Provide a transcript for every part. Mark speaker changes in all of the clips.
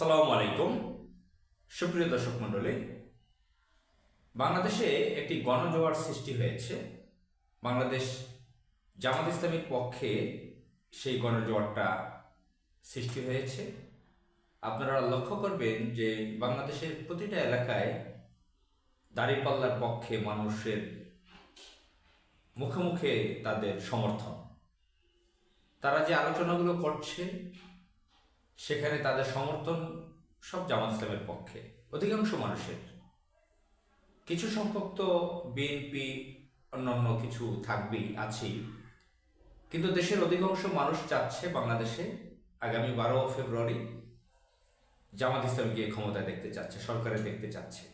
Speaker 1: আসসালামু আলাইকুম। সুপ্রিয় দর্শক মণ্ডলী, বাংলাদেশে একটি গণজোয়ার সৃষ্টি হয়েছে। বাংলাদেশ জামাত ইসলামীর পক্ষে সেই গণজোয়ারটা সৃষ্টি হয়েছে। আপনারা লক্ষ্য করবেন যে বাংলাদেশের প্রতিটা এলাকায় দাঁড়িপাল্লার পক্ষে মানুষের মুখে মুখে তাদের সমর্থন। তারা যে আলোচনাগুলো করছে সেখানে তাদের সমর্থন সব জামাত ইসলামের পক্ষে, অধিকাংশ মানুষের। কিছু সংখ্যক তো বিএনপি অন্যান্য কিছু থাকবেই, আছেই। কিন্তু দেশের অধিকাংশ মানুষ চাচ্ছে বাংলাদেশে আগামী বারো ফেব্রুয়ারি জামাত ইসলামকে ক্ষমতায় দেখতে চাচ্ছে, সরকারে দেখতে চাচ্ছে।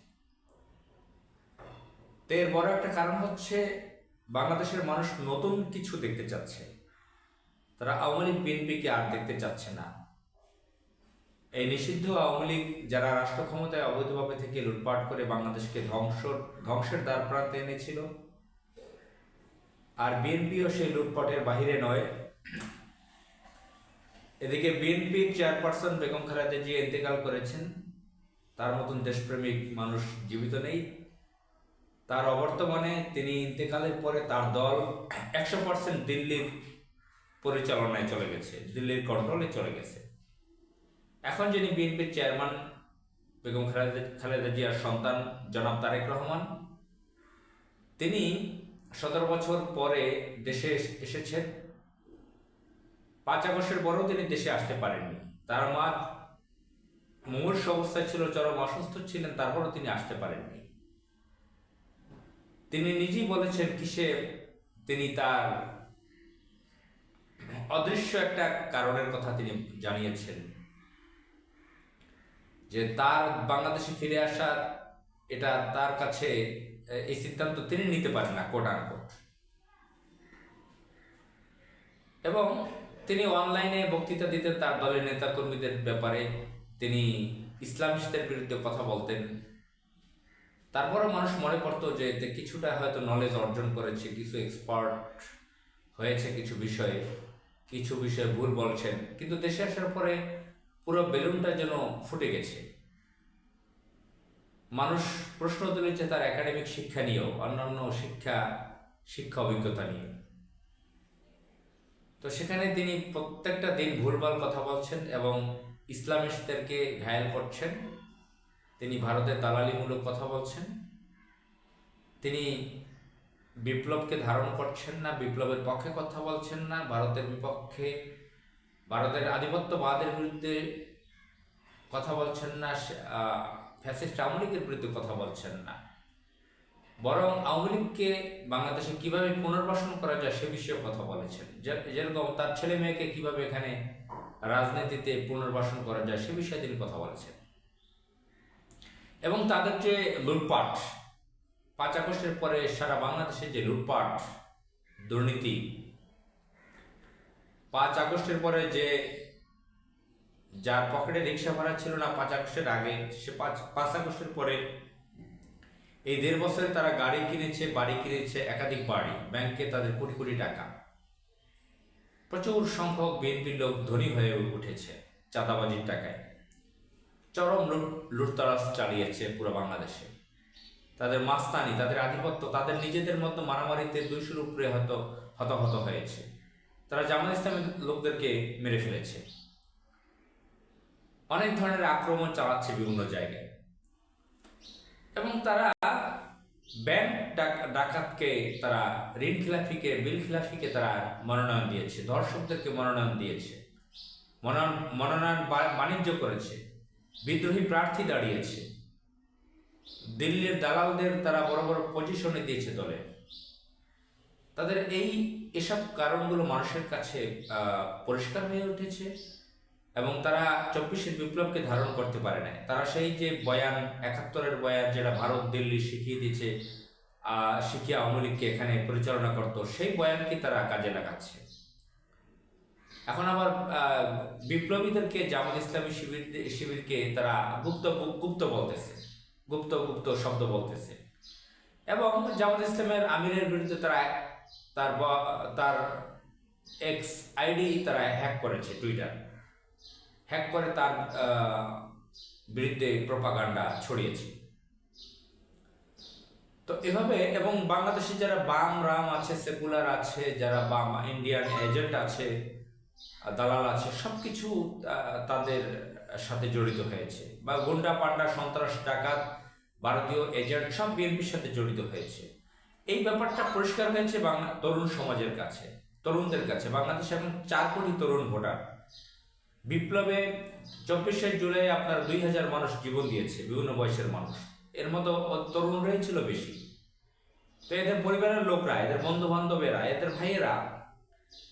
Speaker 1: তো এর বড় একটা কারণ হচ্ছে বাংলাদেশের মানুষ নতুন কিছু দেখতে চাচ্ছে। তারা আওয়ামী লীগ বিএনপিকে আর দেখতে চাচ্ছে না। এই নিষিদ্ধ আওয়ামী লীগ যারা রাষ্ট্র ক্ষমতায় অবৈধভাবে থেকে লুটপাট করে বাংলাদেশকে ধ্বংস, ধ্বংসের দ্বার প্রান্তে এনেছিল, আর বিএনপিও সেই লুটপাটের বাহিরে নয়। এদিকে বিএনপির চেয়ারপারসন বেগম খালেদা জিয়া ইন্তেকাল করেছেন। তার মতন দেশপ্রেমিক মানুষ জীবিত নেই। তার অবর্তমানে তিনি ইন্তেকালের পরে তার দল একশো পার্সেন্ট দিল্লির পরিচালনায় চলে গেছে, দিল্লির কন্ট্রোলে চলে গেছে। এখন যিনি বিএনপির চেয়ারম্যান, বেগম খালেদা জিয়ার সন্তান জনাব তারেক রহমান, তিনি সতেরো বছর পরে দেশে এসেছেন। পাঁচ আগস্টের পরেও তিনি দেশে আসতে পারেননি। তার মা মুমূর্ষ অবস্থায় ছিল, চরম অসুস্থ ছিলেন, তারপরও তিনি আসতে পারেননি। তিনি নিজেই বলেছেন কিসে তিনি তার অদৃশ্য একটা কারণের কথা তিনি জানিয়েছেন। যে তার বাংলাদেশে ফিরে আসা এটা তার কাছে এই সিদ্ধান্ত তিনি নিতে পারেন না কোট আনকোট এবং তিনি অনলাইনে বক্তৃতা দিতেন তার দলের নেতাকর্মীদের ব্যাপারে, তিনি ইসলামিস্টদের বিরুদ্ধে কথা বলতেন। তারপরে মানুষ মনে করতো যে এতে কিছুটা হয়তো নলেজ অর্জন করেছে, কিছু এক্সপার্ট হয়েছে কিছু বিষয়ে কিছু বিষয়ে ভুল বলছেন। কিন্তু দেশে আসার পরে পুরো বেলুনটা যেন ফুটে গেছে। মানুষ প্রশ্ন তুলেছে তার একাডেমিক শিক্ষা নিয়েও, অন্যান্য শিক্ষা শিক্ষা অভিজ্ঞতা নিয়ে। তো সেখানে তিনি প্রত্যেকটা দিন ভুলভাল কথা বলছেন এবং ইসলামিস্টদেরকে ঘায়াল করছেন। তিনি ভারতের দালালিমূলক কথা বলছেন। তিনি বিপ্লবকে ধারণ করছেন না, বিপ্লবের পক্ষে কথা বলছেন না, ভারতের বিপক্ষে ভারতের আধিপত্যবাদের বিরুদ্ধে কথা বলছেন না ফ্যাসিস্ট আওয়ামী লীগের বিরুদ্ধে কথা বলছেন না। বরং আওয়ামী লীগকে বাংলাদেশে কীভাবে পুনর্বাসন করা যায় সে বিষয়ে কথা বলেছেন। যেরকম তার ছেলে মেয়েকে কীভাবে এখানে রাজনীতিতে পুনর্বাসন করা যায় সে বিষয়ে তিনি কথা বলেছেন। এবং তাদের যে লুটপাট, পাঁচ আগস্টের পরে সারা বাংলাদেশে যে লুটপাট, দুর্নীতি পাঁচ আগস্টের পরে যে যার পকেটে রিক্সা ভাড়া ছিল না, পাঁচ আগস্টের আগে, সে পাঁচ পাঁচ আগস্টের পরে এই দেড় বছরে তারা গাড়ি কিনেছে, বাড়ি কিনেছে, একাধিক বাড়ি, ব্যাংকে তাদের কোটি কোটি টাকা। প্রচুর সংখ্যক বিএনপির লোক ধনী হয়ে উঠেছে চাঁদাবাজির টাকায়। চরম লুট, লুটতরাজ চালিয়েছে পুরো বাংলাদেশে। তাদের মাস্তানি, তাদের আধিপত্য, তাদের নিজেদের মতো মারামারিতে দুইশোর উপরে হয়তো হতাহত হয়েছে। তারা জামাত ইসলামের লোকদেরকে মেরে ফেলেছে। অনেক ধরনের আক্রমণ চালাচ্ছে বিভিন্ন জায়গায়। এবং তারা ব্যাংক ডাক- ডাকাতকে তারা, ঋণ খিলাফিকে, বিল খিলাফিকে তারা মনোনয়ন দিয়েছে দর্শকদেরকে মনোনয়ন দিয়েছে, মনোনয়ন মনোনয়ন বাণিজ্য করেছে, বিদ্রোহী প্রার্থী দাঁড়িয়েছে। দিল্লির দালালদের তারা বড় বড় পজিশনে দিয়েছে দলে। তাদের এই এসব কারণগুলো মানুষের কাছে পরিষ্কার হয়ে উঠেছে এবং তারা চব্বিশের বিপ্লবকে ধারণ করতে পারে না তারা সেই যে বয়ান, একাত্তরের বয়ান যেটা ভারত দিল্লি শিখিয়ে দিয়েছে শিখিয়ে আওয়ামী লীগকে এখানে পরিচালনা করতো, সেই বয়ানকে তারা কাজে লাগাচ্ছে। এখন আবার বিপ্লবীদেরকে, জামাত ইসলামী শিবির, শিবিরকে তারা গুপ্ত গুপ্ত বলতেছে, গুপ্ত গুপ্ত শব্দ বলতেছে। এবং জামাত ইসলামের আমিরের বিরুদ্ধে তারা তার তার এক্স আইডি তারা হ্যাক করেছে টুইটার হ্যাক করে তার বিরুদ্ধে প্রপাগান্ডা ছড়িয়েছে। তো এভাবে, এবং বাংলাদেশে যারা বাম, রাম আছে সেকুলার আছে, যারা বাম ইন্ডিয়ান এজেন্ট আছে দালাল আছে সব কিছু তাদের সাথে জড়িত হয়েছে। বা গুন্ডা, পান্ডা, সন্ত্রাস, ডাকাত, ভারতীয় এজেন্ট সব বিএনপির সাথে জড়িত হয়েছে। এই ব্যাপারটা পরিষ্কার হয়েছে বাংলা তরুণ সমাজের কাছে, তরুণদের কাছে। বাংলাদেশে এখন চার কোটি তরুণ ভোটার। বিপ্লবে চব্বিশে জুলাই আপনার দুই হাজার মানুষ জীবন দিয়েছে, বিভিন্ন বয়সের মানুষ। এর মতো তরুণরাই ছিল বেশি। তো এদের পরিবারের লোকরা, এদের বন্ধু বান্ধবেরা এদের ভাইয়েরা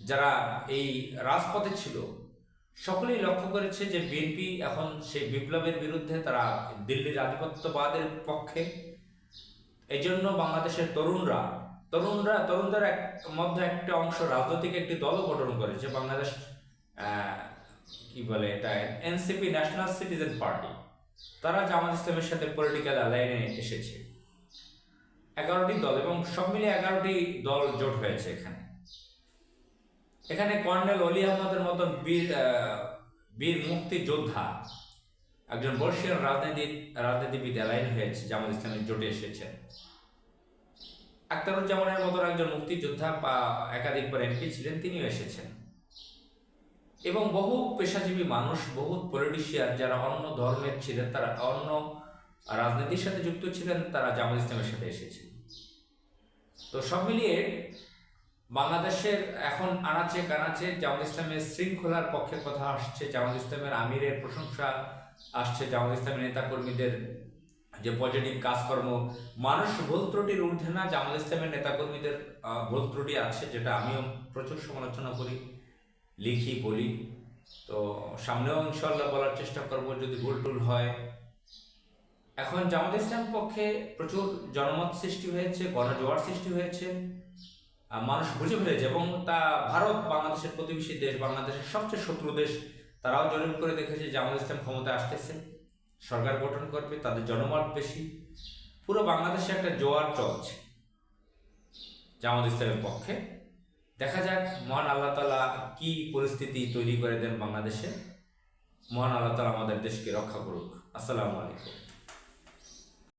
Speaker 1: যারা এই রাজপথে ছিল, সকলেই লক্ষ্য করেছে যে বিএনপি এখন সেই বিপ্লবের বিরুদ্ধে তারা দিল্লির আধিপত্যবাদের পক্ষে এই জন্য বাংলাদেশের তরুণরা তরুণরা, তরুণদের এক, মধ্যে একটা অংশ রাজনৈতিক একটি দল গঠন করেছে বাংলাদেশ কি বলে এটা এনসিপি ন্যাশনাল সিটিজেন পার্টি তারা জামাত ইসলামের সাথে পলিটিক্যাল অ্যালাইনে এসেছে। এগারোটি দল এবং সব মিলিয়ে এগারোটি দল জোট হয়েছে এখানে। এখানে কর্নেল অলি আহমদের মতন বীর বীর মুক্তি যোদ্ধা একজন বর্ষীয় রাজনীতি রাজনীতিবিদ অ্যালাইন হয়েছে, জামাত ইসলামের জোটে এসেছেন। আক্তারুজ্জামানের মতো একজন মুক্তিযোদ্ধা বা একাধিকবার এমপি ছিলেন, তিনিও এসেছেন। এবং বহু পেশাজীবী মানুষ, বহু পলিটিশিয়ান যারা অন্য ধর্মের ছিলেন, তারা অন্য রাজনীতির সাথে যুক্ত ছিলেন, তারা জামাত ইসলামের সাথে এসেছেন। তো সব মিলিয়ে বাংলাদেশের এখন আনাচে কানাচে জামাত ইসলামের শৃঙ্খলার পক্ষে কথা আসছে, জামাত ইসলামের আমিরের প্রশংসা আসছে জামাত ইসলামের নেতাকর্মীদের যে পজিটিভ কাজকর্ম, মানুষ ভুল ত্রুটির ঊর্ধ্বে না জামাত ইসলামের নেতাকর্মীদের ভুল ত্রুটি আছে, যেটা আমিও প্রচুর সমালোচনা করি, লিখি, বলি। তো সামনেও ইনশাল্লাহ বলার চেষ্টা করব, যদি ভুল টুল হয়। এখন জামাত ইসলাম পক্ষে প্রচুর জনমত সৃষ্টি হয়েছে, গণজোয়ার সৃষ্টি হয়েছে। মানুষ বুঝে ফেলেছে এবং তা ভারত, বাংলাদেশের প্রতিবেশী দেশ, বাংলাদেশের সবচেয়ে শত্রু দেশ তারাও জরিপ করে দেখেছে জামাত ইসলাম ক্ষমতায় আসতেছে। সরকার গঠন করবে, তাদের জনমত বেশি। পুরো বাংলাদেশে একটা জোয়ার চলছে জামাত ইসলামের পক্ষে। দেখা যাক মহান আল্লাহ তালা কি পরিস্থিতি তৈরি করে দেন বাংলাদেশে। মহান আল্লাহ তালা আমাদের দেশকে রক্ষা করুক। আসসালামু আলাইকুম।